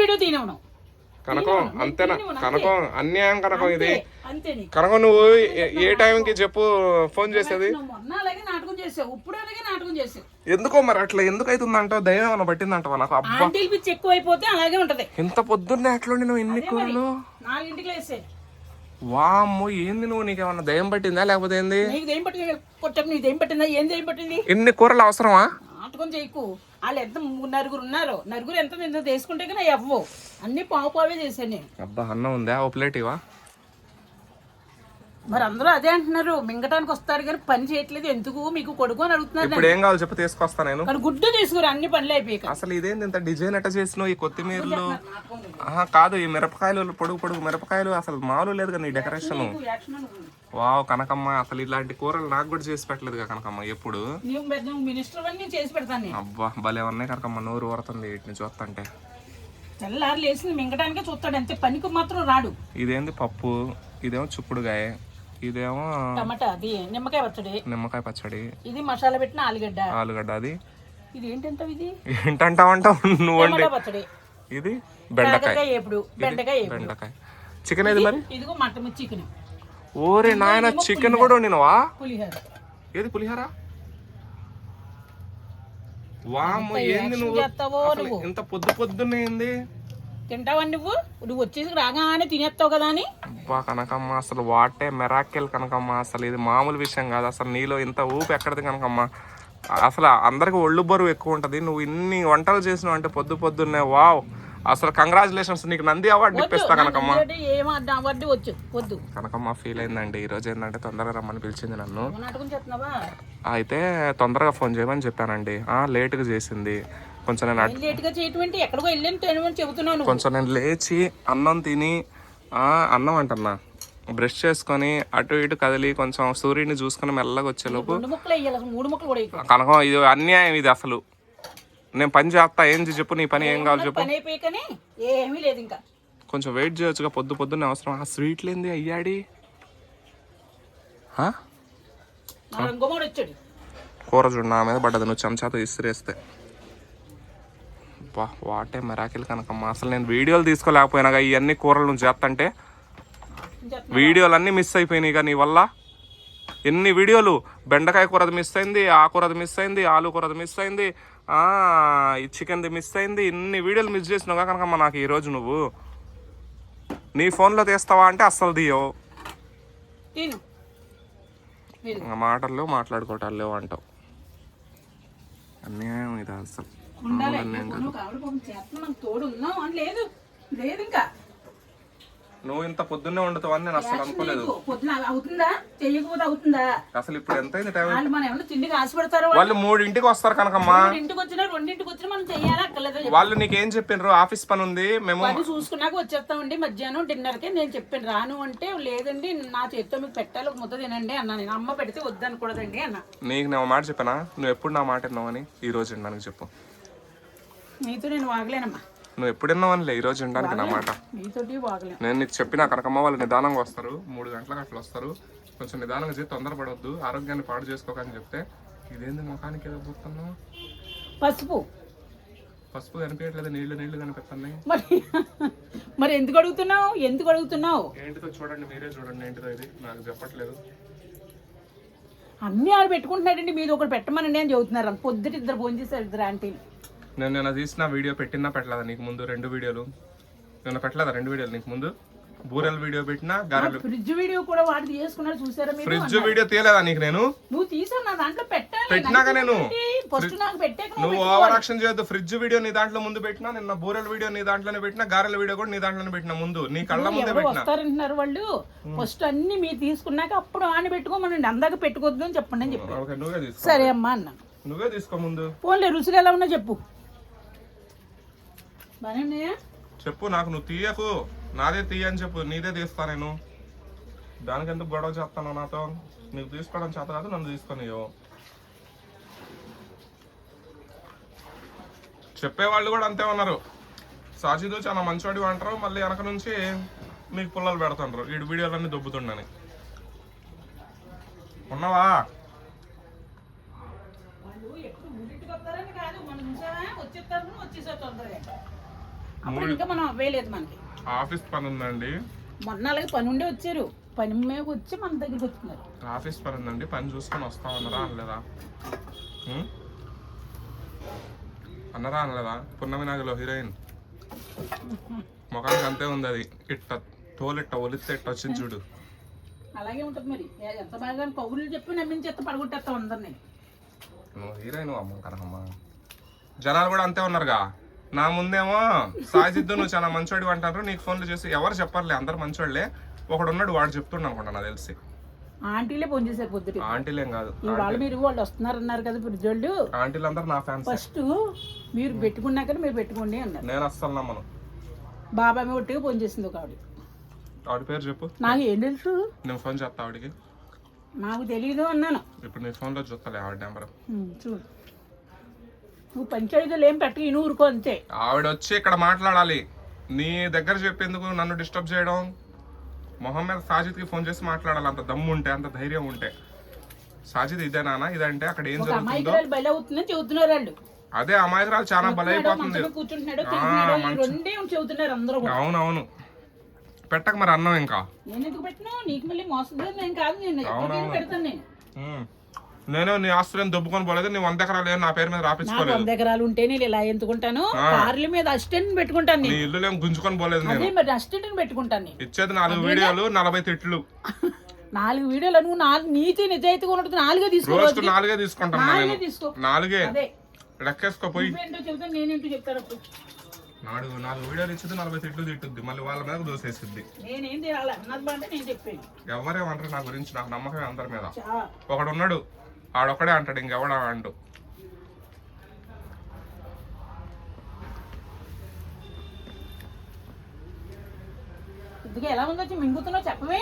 Video తీనవును కనకం అంతేనా? కనకం అన్యాయం కనకం ఇది. కనకం నువ్వు ఏ- టైంకి చెప్పు ఫోన్ చేసేది? నాటకం చేసావు ఇప్పుడు అలాగే నాటకం చేసావు. ఎందుకో మరి అట్లా ఎందుకు అవుతుందంటావు దయ్యం ఏమైనా పట్టిందంటావా నాకు? అబ్బా. పిచ్చి ఎక్కువైపోతే అలాగే ఉంటది. ఇంత పొద్దున్నే ఎట్లా నువ్వు ఎన్ని కూరలు నాలుగింటికి వేసే వామ్మో ఏంది నువ్వు? నీకేమన్నా దయ్యం పట్టిందా? లేకపోతే ఏంది? నీకు దేం పట్టింది? కొట్టకు నీకు దేం పట్టిందా? ఏం దేం పట్టింది? ఎన్ని కూరలు అవసరమా? నాటకం చేయకు. వాళ్ళు ఎంత నలుగురు ఉన్నారు నలుగురు ఎంత నిన్న తీసుకుంటే కానీ అవ్వవు అన్ని పావు పావే చేశాను నేను. అబ్బా అన్నం ఉందా? ఓ ప్లేట్ ఇవా మరి అందరూ అదే అంటున్నారు మింగటానికి వస్తారు కానీ పని చేయట్లేదు ఎందుకు మీకు కొడుకు అని అడుగుతున్నారు ఇప్పుడు ఏం కావాలి చెప్పు తీసుకొస్తా నేను. కానీ గుడ్డు తీసుకురు అన్ని పనులు అయిపోయాక. అసలు ఇదేంది ఇంత డిజైన్ ఎట్ట చేసినావు ఈ కొత్తిమీరలు? ఆహా కాదు ఈ మిరపకాయలు పొడుగు పొడుగు మిరపకాయలు అసలు మామూలు లేదు కదా నీ డెకరేషన్. వావ్ కనకమ్మ అసలు ఇలాంటి కూరలు నాకు కూడా చేసి పెట్టలేదు కనకమ్మ ఎప్పుడు? అబ్బా భలే ఉన్నాయి కనకమ్మ నోరు ఊరుతుంది వీటిని చూస్తుంటే. తెల్లారు లేచింది మింగటానికే చూస్తాడు అంతే పనికి మాత్రం రాడు. ఇదేంది పప్పు ఇదేమో చుక్కుడుగాయ ఇదేమో టమాటా అది నిమ్మకాయ పచ్చడి. నిమ్మకాయ పచ్చడి. ఇది మసాలా పెట్టిన ఆలుగడ్డ. ఆలుగడ్డ అది. ఇది ఏంటంట ఇది? నువ్వు పచ్చడి. ఇది బెండకాయ ఎప్పుడు బెండకాయ బెండకాయ. చికెన్ ఏది మరి? ఇదిగో మటన్ చికెన్ ఓరే నాయన చికెన్ కూడా వండినవా? పులిహోర. ఏది పులిహార? వామ్మో ఏంది నువ్వు? ఇంత పొద్దు పొద్దున్నే ఏంది? తింటావా నువ్వు? నువ్వు వచ్చేసి రాగానే తినేస్తావు కదా అని? అబ్బా కనకమ్మ అసలు వాటే మెరాకెల్ కనకమ్మ. అసలు ఇది మామూలు విషయం కాదు. అసలు నీలో ఇంత ఊపు ఎక్కడిది కనకమ్మ? అసలు అందరికి ఒళ్ళు బరువు ఎక్కువ ఉంటది. నువ్వు ఇన్ని వంటలు చేసినావు అంటే పొద్దు పొద్దున్నే వావ్ అసలు కంగ్రాచులేషన్స్ నీకు నంది అవార్డు ఇప్పిస్తా కనకమ్మ. అడ్డం వచ్చు వద్దు. కనకమ్మ ఫీల్ అయిందండి. ఈ రోజు ఏంటంటే తొందరగా రమ్మని పిలిచింది నన్ను. అయితే తొందరగా ఫోన్ చేయమని చెప్పానండి. ఆ, లేటుగా చేసింది. కొంచెం నేను లేట్గా చేయటువంటి ఎక్కడికో వెళ్ళాను కొంచెం నేను లేచి అన్నం తిని ఆ, అన్నం అంటున్నా. బ్రష్ చేసుకొని అటు ఇటు కదిలి కొంచెం సూర్యుడిని చూసుకొని మెల్లగా వచ్చేలోపు. కనకం ఇది అన్యాయం ఇది అసలు. నేను పని చేస్తా ఏం చెప్పు నీ పని ఏం కావాలి చెప్పు. కొంచెం వెయిట్ చేయొచ్చుగా పొద్దు పొద్దున్న అవసరం. ఆ స్వీట్లు ఏంది అయ్యాడి? కూర చూడు నా మీద పడ్డది నువ్వు చెంచాతో ఇసిరేస్తే. వా వాటే మెరాకిల్ కనకమ్మ. అసలు నేను వీడియోలు తీసుకోలేకపోయినాగా ఇవన్నీ కూరలు నువ్వు చేస్తంటే. వీడియోలు అన్నీ మిస్ అయిపోయినాయి నీ వల్ల. ఎన్ని వీడియోలు? బెండకాయ కూరది మిస్ అయింది ఆ కూరది మిస్ అయింది ఆలు కూరది మిస్ అయింది ఈ చికెన్ది మిస్ అయింది. ఇన్ని వీడియోలు మిస్ చేసినావుగా కనకమ్మ నాకు ఈరోజు నువ్వు. నీ ఫోన్లో తీస్తావా అంటే అస్సలు తీయవు. మాటల్లో మాట్లాడుకోవటాలు లేవు అంటావు. అన్యాయం ఇది అసలు. ఉండాలి. నువ్వు పాపం చేస్తున్నా తోడు అని లేదు. లేదు ఇంకా. నువ్వు ఇంత పొద్దున్నే నేను అసలు అనుకోలేదు. నీకు. పొద్దున అవుతుందా? చెయ్యకపోతే అవుతుందా? అసలు ఇప్పుడు ఎంత అయింది టైం? వాళ్ళు మనం ఏమన్నా తిండికి ఆశపడతారో వాళ్ళు? మూడింటికి వస్తారు కనకమ్మా. ఇంటికి వచ్చినా రెండింటికి వచ్చినా మనం చెయ్యాలా? అక్కర్లేదా వాళ్ళు నీకేం చెప్పిండ్రు ఆఫీస్ పని ఉంది మేము చూసుకున్నాక వచ్చేస్తామండి మధ్యాహ్నం డిన్నర్కి నేను చెప్పాను రాను అంటే లేదండి నా చేతితో మీకు పెట్టాలి ఒక ముద్ద తినండి అన్నా నేను. అమ్మ పెడితే వద్దనకూడదండి అన్న. నీకు నేను మాట చెప్పానా? నువ్వు ఎప్పుడు నా మాట విన్నావని? ఈ రోజు వినడానికి చెప్పు. నీతో నేను వాగలేనమ్మా. నువ్వు ఎప్పుడు విన్నావనిలే? ఈ రోజు వినడానికి నా మాట. నీతోటి వాగలేను. నేను నీకు చెప్పిన కనకమ్మ వాళ్ళు నిదానంగా వస్తారు. మూడు గంటలకు అట్లా వస్తారు. కొంచెం నిదానంగా చేసి తొందరపడవద్దు ఆరోగ్యాన్ని పాడు చేసుకోకని చెప్తే ఇదేంది ముఖానికి ఏదో పోతున్నావు పసుపు. పసుపు కనిపించట్లేదు. నీళ్ళు నీళ్ళు కనిపిస్తున్నాయి. మరి మరి ఎందుకు అడుగుతున్నావు? ఎందుకు అడుగుతున్నావు? ఏంటిదో చూడండి మీరే చూడండి ఏంటిదో ఇది. నాకు చెప్పట్లేదు. అన్ని ఆడు పెట్టుకుంటున్నాడండి మీరు ఒకటి పెట్టమనండి అని చెబుతున్నారు. పొద్దుట ఇద్దరు ఫోన్ చేశారు ఇద్దరు ఆంటీ నేను నిన్న తీసిన వీడియో పెట్టినా పెట్టలేదా నీకు ముందు? రెండు వీడియోలు. నిన్న పెట్టలేదా రెండు వీడియోలు నీకు ముందు? బూరెల వీడియో పెట్టినా గారెలు. ఫ్రిడ్జ్ వీడియో కూడా వాడు తీసుకున్నాడు చూసారా మీరు? ఫ్రిడ్జ్ వీడియో తీయలేదా నీకు నేను? నువ్వు తీసావు నా దాంట్లో పెట్టాలి పెట్టినాక నేను. ఫస్ట్ నాకు పెట్టాక నువ్వు ఓవర్ యాక్షన్ చేయొద్దు. ఫ్రిడ్జ్ వీడియో నీ దాంట్లో ముందు పెట్టినా నిన్న బూరెల వీడియో నీ దాంట్లోనే పెట్టినా గారెల వీడియో కూడా నీ దాంట్లోనే పెట్టినా ముందు. నీ కళ్ళ ముందే పెట్టినా. వస్తారంటున్నారు వాళ్ళు. ఫస్ట్ అన్ని మీరు తీసుకున్నాక అప్పుడు ఆన పెట్టుకోమనండి అందాక పెట్టుకోవద్దు అని చెప్పండి అని చెప్పి సరే అమ్మా అన్న. నువ్వే తీసుకో ముందు. ఫోన్లే రుచులు ఎలా ఉన్నా చెప్పు. చెప్పు నాకు నువ్వు తీయకు. నాదే తీయని చెప్పు నీదే తీస్తా నేను. దానికి ఎందుకు గొడవ చేస్తాను నాతో? నీకు తీసుకోవడం చేత కాదు నన్ను తీసుకొని చెప్పేవాళ్ళు కూడా అంతే ఉన్నారు. సాజిదు చాలా మంచివాడి అంటారు మళ్ళీ వెనక నుంచి మీకు పుల్లలు పెడుతుంటారు ఈ వీడియోలన్నీ దొబ్బుతుండని. ఉన్నావా? వచ్చేస్తారు వచ్చేసారు తొందరగా. అప్పుడు ఇంకా మనం అవ్వేయలేదు మనకి. ఆఫీస్ పని ఉందండి మొన్న అలాగే పని ఉండి వచ్చారు. పని మీద వచ్చి మన దగ్గరికి వస్తున్నారు ఆఫీస్ పని ఉందండి పని చూసుకొని వస్తామన్నారా అనలేదా? ఉం? అన్నరా అనలేదా? పున్నమి నాగలో హీరోయిన్. ముఖానికి అంతే ఉంది అది. ఇట్ట తోలిట్ట ఒలిస్తే ఇట్ట వచ్చింది చూడు. అలాగే ఉంటుంది మరి. ఎంత బాగా కౌరులు చెప్పి నమ్మించేస్తే పడగొట్టేస్తాం అందరినీ. నువ్వు హీరోయిన్ అమ్మ కనకమ్మ. జనాలు కూడా అంతే ఉన్నారుగా. నా ముందేమో సాజిద్దు నువ్వు చాలా మంచోడి అంటారు నీకు ఫోన్లు చేసి ఎవరు చెప్పర్లే? అందరు మంచోళ్ళే. ఒకడు ఉన్నాడు వాడు చెప్తుండ అనుకుంటా నాకు తెలిసి. ఆంటీలే ఫోన్ చేశారు పొద్దుట ఆంటీలేం కాదు. ఇవాళ మీరు వాళ్ళు వస్తున్నారన్నారు కదా ఫ్రిడ్జోళ్ళు ఆంటీలు అందరు నా ఫ్యాన్స్ ఫస్ట్ మీరు పెట్టుకున్నాక మీరు పెట్టుకోండి అన్నారు. నేను అస్సలు నమ్మను. బాబాయ్ మీ ఒట్టిగా ఫోన్ చేసింది ఒక ఆవిడ. ఆవిడ పేరు చెప్పు. నాకు ఏం తెలుసు? నేను ఫోన్ చేస్తా ఆవిడకి. నాకు తెలియదు అన్నాను. ఇప్పుడు నీ ఫోన్లో చూస్తాలే ఆవిడ నెంబర్ చూడు. నువ్వు పంచాయతీలు ఏం పెట్టు ఈ ఊరుకో అంతే. ఆవిడ వచ్చి ఇక్కడ మాట్లాడాలి. నీ దగ్గర చెప్పేందుకు నన్ను డిస్టర్బ్ చేయడం? మొహం మీద సాజిద్కి ఫోన్ చేసి మాట్లాడాలి. అంత దమ్ము ఉంటే అంత ధైర్యం ఉంటే. సాజిద్ ఇదే నాన్న ఇదంటే అక్కడ ఏం ఒక జరుగుతుందో? అమాయకురాలు అవుతుందని చెబుతున్నారు వాళ్ళు. అదే అమాయకురాలు చాలా బలైపోతుంది మంచంలో కూర్చుంటున్నాడు తింటున్నాడు ఈ రెండే చెబుతున్నారు అందరూ కూడా. అవునవును. పెట్టక మరి అన్నం ఇంకా. నేను ఎందుకు పెట్టినా? నీకు మళ్ళీ మోసం నేను కాదు నేను ఎప్పటికైనా పెడతాను నేను. ఉమ్. నేను నీ ఆస్తులను దొబ్బుకొని పోలేదు నీ వంద ఎకరాలు ఏం నా పేరు మీద నాకు రాపించుకోలేదు వంద ఎకరాలు ఉంటే నేను ఇలా ఎందుకుంటాను? కార్ల మీద అసిస్టెంట్ పెట్టుకుంటాను నీ నేను ఇల్లు ఏం గుంజుకొని పోలేదు నేను. మరి అసిస్టెంట్ పెట్టుకుంటాను నేను. ఇచ్చేది నాలుగు వీడియోలు నలభై తిట్లు. నాలుగు వీడియోలు నువ్వు నాలుగు నీతి నిజాయితీగా ఉన్నట్టు నాలుగే తీసుకో రోజుకు నాలుగే తీసుకుంటాను నాలుగే నేను తీసుకో. నాలుగే. అదే. నువ్వేంటో చెబుతాను నేనేంటో చెప్తాను అప్పుడు. నాలుగు నాలుగు వీడియోలు ఇచ్చింది నలభై తిట్లు తిట్టుద్ది. మళ్ళీ వాళ్ళ మీద దోసేసిద్ది. నేనేం తినాలి అన్నది బాగా నేను చెప్పాను ఎవరేమంటారు నా గురించి నాకు నమ్మకం అందరి మీద. చా. ఒకడు ఉన్నాడు ఆడొక్కడే అంటాడు ఇంకెవడ అండు? ఎలా ఉందో మింగుతున్నావు చెప్పవే?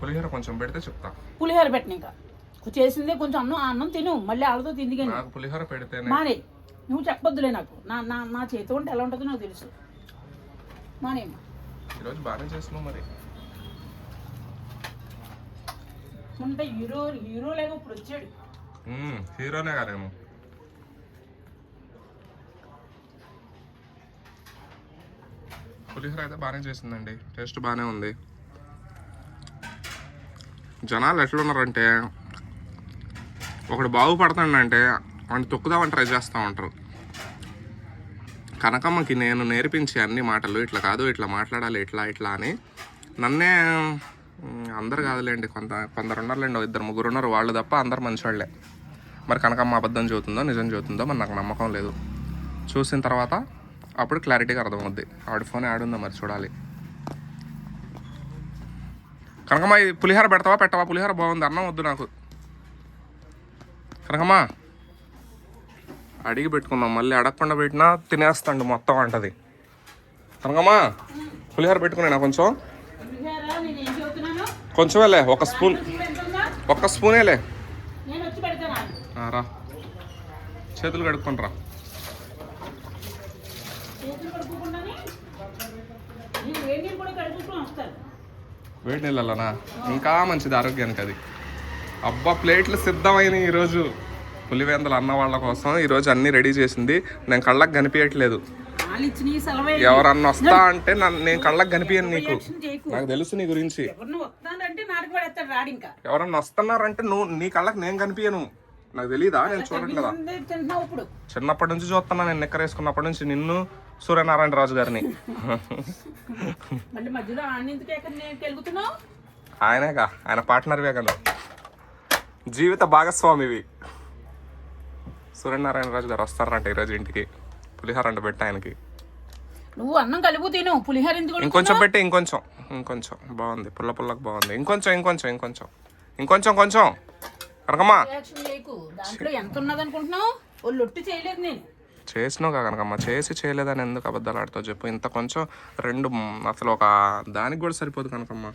పులిహోర కొంచెం పెడితే చెప్తా. పులిహోర పెట్టిన ఇంకా. చేసిందే కొంచెం అన్నం అన్నం తిను మళ్ళీ ఆళ్ళతో తింది కానీ. నాకు పులిహోర పెడితేనే. మానే నువ్వు చెప్పొద్దులే నాకు. నా నా నా చేతి ఉంటే ఎలా ఉంటుందో నాకు తెలుసు. మానేమ్మా ఈరోజు బాగానే చేసినావు మరి. ఉంటే హీరో హీరో లేక ఇప్పుడు వచ్చాడు. హీరోనే కాదేమో పులిహోర అయితే బాగానే చేసిందండి. టేస్ట్ బాగానే ఉంది. జనాలు ఎట్లున్నారంటే ఒకడు బాగుపడతాడంటే వాడిని తొక్కుదామని ట్రై చేస్తూ ఉంటారు. కనకమ్మకి నేను నేర్పించే అన్ని మాటలు ఇట్లా కాదు ఇట్లా మాట్లాడాలి ఇట్లా ఇట్లా అని నన్నే అందరు కాదులేండి. కొంత కొందరు ఉన్నారులేండి ఇద్దరు ముగ్గురు ఉన్నారు వాళ్ళు తప్ప అందరు మంచివాళ్ళే మరి కనకమ్మ అబద్ధం చదువుతుందో నిజం చదువుతుందో మరి నాకు నమ్మకం లేదు. చూసిన తర్వాత అప్పుడు క్లారిటీగా అర్థమవుద్ది. ఆవిడ ఫోన్ ఆడుందో మరి చూడాలి. కనకమ్మ ఇది పులిహోర పెడతావా పెట్టవా? పులిహోర బాగుంది. అన్నం వద్దు నాకు. కనకమ్మ అడిగి పెట్టుకుందాం. మళ్ళీ అడగకుండా పెట్టినా తినేస్తాండి మొత్తం అంటది. కనకమ్మ పులిహోర పెట్టుకున్నా కొంచెం పులిహోర నేను ఏం చెబుతున్నాను కొంచెమేలే ఒక స్పూన్. ఒక్క స్పూనేలే. రా. చేతులు కడుక్కొని రా. వేడి నీళ్ళు నీళ్ళనా ఇంకా మంచిది ఆరోగ్యానికి అది. అబ్బా ప్లేట్లు సిద్ధమైనవి ఈరోజు. పులివేందలు అన్న వాళ్ళ కోసం ఈరోజు అన్నీ రెడీ చేసింది. నేను కళ్ళకి కనిపించట్లేదు ఎవరన్నా వస్తా అంటే నేను కళ్ళకి కనిపించను నీకు. నాకు తెలుసు నీ గురించి. ఎవరన్నా వస్తున్నారంటే నువ్వు నీ కళ్ళకి నేను కనిపించను నాకు తెలీదా? నేను చూడట్లేదా? చిన్నప్పటి నుంచి చూస్తున్నా నేను నిక్కర వేసుకున్నప్పటి నుంచి నిన్ను సూర్యనారాయణ రాజు గారిని. ఆయనేగా? ఆయన పార్ట్నర్వే కదా. జీవిత భాగస్వామివి. సూర్యనారాయణ రాజు గారు వస్తారంట ఈరోజు ఇంటికి. పులిహోర అంట పెట్టి ఆయనకి. నువ్వు అన్నం కలుపు తిను పులిహోర ఎందుకు ఇంకొంచెం పెట్టి ఇంకొంచెం. ఇంకొంచెం. బాగుంది పుల్ల పుల్లకి బాగుంది. ఇంకొంచెం ఇంకొంచెం ఇంకొంచెం. ఇంకొంచెం కొంచెం. కనకమ్మా. దాంట్లో ఎంత ఉన్నది అనుకుంటున్నావు ఓ లొట్టు చేయలేదు నేను. చేసినావు కనకమ్మ. చేసి చేయలేదని ఎందుకు అబద్ధాలు ఆడుతావు చెప్పు. ఇంత కొంచెం రెండు అసలు ఒక దానికి కూడా సరిపోదు కనకమ్మ.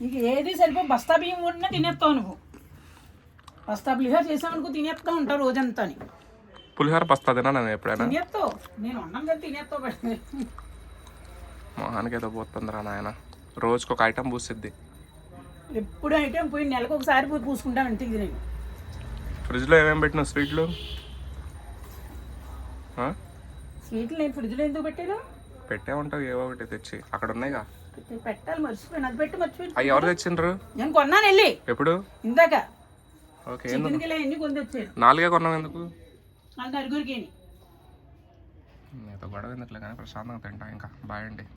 నీకు ఏది సరిపో బస్తా బియ్యం వండినా తినేస్తావు నువ్వు. బస్తా పులిహోర చేసామనుకో తినేస్తా ఉంటావు రోజంతా పులిహోర పస్తా తిన్నాను నేను ఎప్పుడైనా మొహానికి ఏదో పోతుందిరా నాయన. రోజుకి ఒక ఐటెం పూసిద్ది. ఎప్పుడు ఐటమ్ పోయి నెలకు ఒకసారి పోయి పూసుకుంటాను ఇంటికి నేను. ఫ్రిడ్జ్లో ఏమేమి పెట్టిన స్వీట్లు? స్వీట్లు నేను ఫ్రిడ్జ్లో ఎందుకు పెట్టాను? పెట్టే ఉంటావు ఏవో ఒకటి తెచ్చి. అక్కడ ఉన్నాయిగా. పెట్టాలి మర్చిపోయాను. అది పెట్టి మర్చిపోయాను. ఎవరు తెచ్చిండ్రు? నేను కొన్నాను వెళ్ళి. ఎప్పుడు? ఇందాక. ఓకే నాలుగే కొన్నాం ఎందుకు? నలుగురికి మీతో గొడవ ఎందుకులే కానీ ప్రశాంతంగా తింటా ఇంకా. బాయ్ అండి.